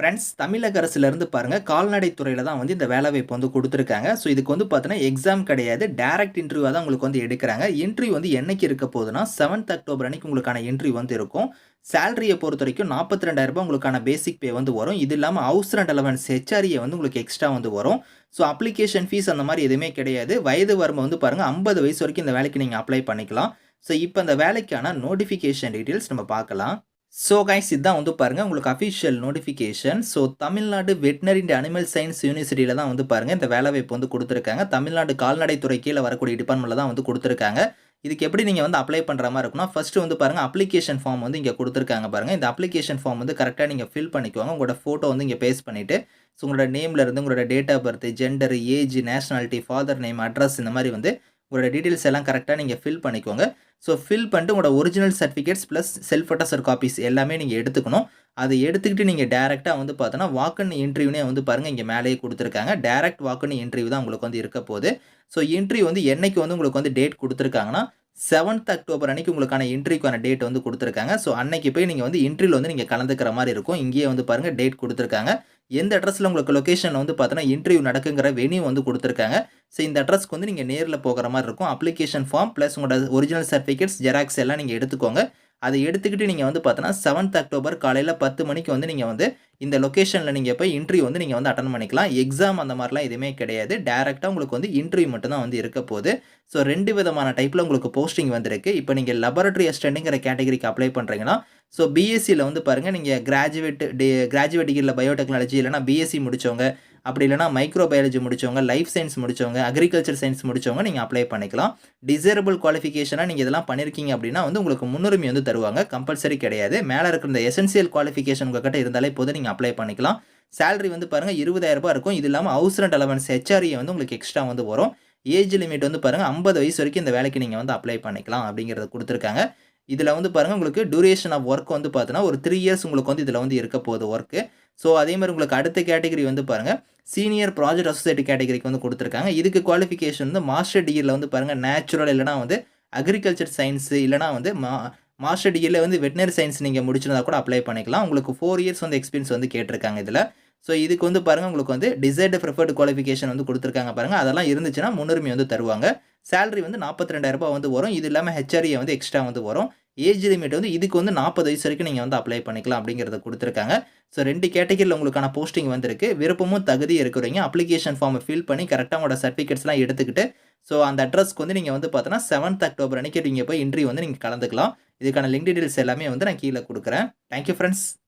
Friends தமிழக அரசுலேருந்து பாருங்கள் கால்நடைத்துறையில் தான் வந்து இந்த வேலைவாய்ப்பு வந்து கொடுத்துருக்காங்க. ஸோ இதுக்கு வந்து பார்த்தீங்கன்னா எக்ஸாம் கிடையாது டேரக்ட் இன்டர்வியூ தான் உங்களுக்கு வந்து எடுக்கிறாங்க. இன்டர்வியூ வந்து என்னைக்கு இருக்க போகுதுன்னா செவன்த் அக்டோபர் அன்னைக்கு உங்களுக்கான இன்டர்வியூ வந்து இருக்கும். சேலரியை பொறுத்த வரைக்கும் நாற்பத்தி ரெண்டாயிரரூபா உங்களுக்கான பேசிக் பே வந்து வரும். இது இல்லாமல் ஹவுஸ் ரெண்ட் அலவன்ஸ் ஹெச்ஆர்ஏ வந்து உங்களுக்கு எக்ஸ்ட்ரா வந்து வரும். ஸோ அப்ளிகேஷன் ஃபீஸ் அந்த மாதிரி எதுவுமே கிடையாது. வயது வரம்பு வந்து பாருங்கள் ஐம்பது வயசு வரைக்கும் இந்த வேலைக்கு நீங்கள் அப்ளை பண்ணிக்கலாம். ஸோ இப்போ இந்த வேலைக்கான நோட்டிஃபிகேஷன் டீட்டெயில்ஸ் நம்ம பார்க்கலாம். ஸோ கைஸ் இதுதான் வந்து பாருங்கள் உங்களுக்கு official notification so Tamil Nadu veterinary and animal science யூனிவர்சிட்டியில் தான் வந்து பாருங்கள் இந்த வேலைவாய்ப்பு வந்து கொடுத்துருக்காங்க. தமிழ்நாடு கால்நடைத்துறை கீழே வரக்கூடிய டிபார்ட்மெண்ட்டில் தான் வந்து கொடுத்துருக்காங்க. இதுக்கு எப்படி நீங்கள் வந்து அப்ளை பண்ணுற மாதிரி இருக்குன்னா ஃபஸ்ட்டு வந்து பாருங்கள் அப்ளிகேஷன் ஃபார்ம் வந்து இங்கே கொடுத்துருக்காங்க பாருங்கள் இந்த அப்ளிகேஷன் ஃபார்ம் வந்து கரெக்டாக நீங்கள் ஃபில் பண்ணிக்கோங்க. உங்களோட ஃபோட்டோ வந்து இங்கே பேஸ்ட் பண்ணிவிட்டு ஸோ உங்களோட நேம்லேருந்து உங்களோட date of birth gender age nationality father name address இந்த மாதிரி வந்து உங்களோட டீட்டெயில்ஸ் எல்லாம் கரெக்டாக நீங்கள் ஃபில் பண்ணிக்கோங்க. ஸோ ஃபில் பண்ணிட்டு உங்களோட original certificates plus self attested copies எல்லாமே நீங்கள் எடுத்துக்கணும். அதை எடுத்துக்கிட்டு நீங்கள் டேரெக்டாக வந்து பார்த்தோன்னா வாக்கன் இன்டர்வியூனே வந்து பாருங்கள் இங்கே மேலேயே கொடுத்துருக்காங்க. டேரக்ட் வாக்கன் இன்டர்வியூ தான் உங்களுக்கு வந்து இருக்க போகுது. ஸோ இன்டர்வியூ வந்து என்னைக்கு வந்து உங்களுக்கு வந்து டேட் கொடுத்துருக்காங்கன்னா செவன்த் அக்டோபர் அன்னைக்கு உங்களுக்கான இன்ட்ரிக்கான டேட் வந்து கொடுத்துருக்காங்க. ஸோ அன்னைக்கு போய் நீங்கள் வந்து இன்ட்ரியில் வந்து நீங்கள் கலந்துக்கிற மாதிரி இருக்கும். இங்கேயே வந்து பாருங்கள் டேட் கொடுத்துருக்காங்க. எந்த அட்ரஸில் உங்களுக்கு லொக்கேஷன் வந்து பார்த்தோன்னா இன்டர்வியூ நடக்குங்கிற வெனியூ வந்து கொடுத்துருக்காங்க. ஸோ இந்த அட்ரஸ்க்கு வந்து நீங்கள் நேரில் போகிற மாதிரி இருக்கும். அப்ளிகேஷன் ஃபார்ம் ப்ளஸ் உங்களோட ஒரிஜினல் சர்டிஃபிகேட்ஸ் ஜெராக்ஸ் எல்லாம் நீங்கள் எடுத்துக்கோங்க. அதை எடுத்துக்கிட்டு நீங்கள் வந்து பார்த்தோன்னா செவன்த் அக்டோபர் காலையில் பத்து மணிக்கு வந்து நீங்கள் வந்து இந்த லொக்கேஷனில் நீங்கள் போய் இன்டர்வியூ வந்து நீங்கள் வந்து அட்டன் பண்ணிக்கலாம். எக்ஸாம் அந்த மாதிரிலாம் எதுவுமே கிடையாது. டேரெக்டாக உங்களுக்கு வந்து இன்டர்வியூ மட்டும்தான் வந்து இருக்க போகுது. ஸோ ரெண்டு விதமான டைப்பில் உங்களுக்கு போஸ்டிங் வந்திருக்கு. இப்போ நீங்கள் லெபரட்டரி அசிஸ்டண்ட்டுங்கிற கேட்டகரிக்கு அப்ளை பண்ணுறீங்கன்னா ஸோ பிஎஸ்சியில் வந்து பாருங்கள் நீங்கள் கிராஜுவேட் டி கிராஜுவேட் டிகிரியில் பயோடெக்னாலஜி இல்லைனா பிஎஸ்சி முடித்தவங்க அப்படி இல்லைனா மைக்ரோ பயாலஜி முடித்தவங்க லைஃப் சயின்ஸ் முடித்தவங்க அக்ரிகல்ச்சர் சயின்ஸ் முடித்தவங்க நீங்கள் அப்ளை பண்ணிக்கலாம் டிசேரபிள் குவாலிஃபிகேஷனாக நீங்கள் இதெல்லாம் பண்ணியிருக்கீங்க அப்படின்னா வந்து உங்களுக்கு முன்னுரிமை வந்து தருவாங்க. கம்பல்சரி கிடையாது. மேலே இருக்கிற இந்த எசென்சியல் குவாலிஃபிகேஷன் உங்கள்கிட்ட இருந்தாலே போதும் நீங்கள் அப்ளை பண்ணிக்கலாம். சேலரி வந்து பாருங்கள் இருபதாயிரரூபா இருக்கும். இது இல்லாமல் ஹவுஸ் ரெண்ட் அலவன்ஸ் ஹெச்ஆர்ஏ வந்து உங்களுக்கு எக்ஸ்ட்ரா வந்து வரும். ஏஜ் லிமிட் வந்து பாருங்கள் ஐம்பது வயசு வரைக்கும் இந்த வேலைக்கு நீங்கள் வந்து அப்ளை பண்ணிக்கலாம் அப்படிங்கிறத கொடுத்துருக்காங்க. இதில் வந்து பாருங்கள் உங்களுக்கு டூரேஷன் ஆஃப் ஒர்க் வந்து பார்த்தீங்கன்னா ஒரு த்ரீ இயர்ஸ் உங்களுக்கு வந்து இதில் வந்து இருக்க போகுது ஒர்க்கு ஸோ அதே மாதிரி உங்களுக்கு அடுத்த கேட்டகரி வந்து பாருங்கள் சீனியர் ப்ராஜெக்ட் அசோசியேட் கேட்டகரிக்கு வந்து கொடுத்துருக்காங்க. இதுக்கு குவாலிஃபிகேஷன் வந்து மாஸ்டர் டிகிரியில் வந்து பாருங்கள் நேச்சுரல் இல்லைனா வந்து அக்ரிகல்ச்சர் சயின்ஸு இல்லைனா வந்து மா மாஸ்டர் டிகிரியில் வந்து வெட்டினரி சயின்ஸ் நீங்கள் முடிச்சிருந்தா கூட அப்ளை பண்ணிக்கலாம். உங்களுக்கு ஃபோர் இயர்ஸ் வந்து எக்ஸ்பீரியன்ஸ் வந்து கேட்டிருக்காங்க இதில். ஸோ இதுக்கு வந்து பாருங்கள் உங்களுக்கு வந்து டிசைர்டு ப்ரிஃபர்டு குவாலிஃபிகேஷன் வந்து கொடுத்துருக்காங்க பாருங்கள் அதெல்லாம் இருந்துச்சுன்னா முன்னுரிமை வந்து தருவாங்க. சேலரி வந்து நாற்பத்தி ரெண்டாயிரரூபா வந்து வரும். இது இல்லாமல் ஹெச்ஆர்ஏ வந்து எக்ஸ்ட்ரா வந்து வரும். ஏஜ் லிமிட் வந்து இதுக்கு வந்து நாற்பது வயசு வரைக்கும் நீங்கள் வந்து அப்ளை பண்ணிக்கலாம் அப்படிங்கிறத கொடுத்துருக்காங்க. ஸோ ரெண்டு கேட்டகரியில் உங்களுக்கான போஸ்டிங் வந்திருக்கு. விருப்பமும் தகுதி இருக்கிறீங்க அப்ளிகேஷன் ஃபார்மை ஃபில் பண்ணி கரெக்டாக உங்களோட சர்டிஃபிகேட்ஸ்லாம் எடுத்துக்கிட்டு ஸோ அந்த அட்ரஸ்க்கு வந்து நீங்கள் வந்து பார்த்தோன்னா செவன்த் அக்டோபர் அன்றைக்கி நீங்கள் போய் இன்ட்ரி வந்து நீங்கள் கலந்துக்கலாம். இதுக்கான லிங்க் டீட்டெயில்ஸ் எல்லாமே வந்து நான் கீழே கொடுக்குறேன். Thank you friends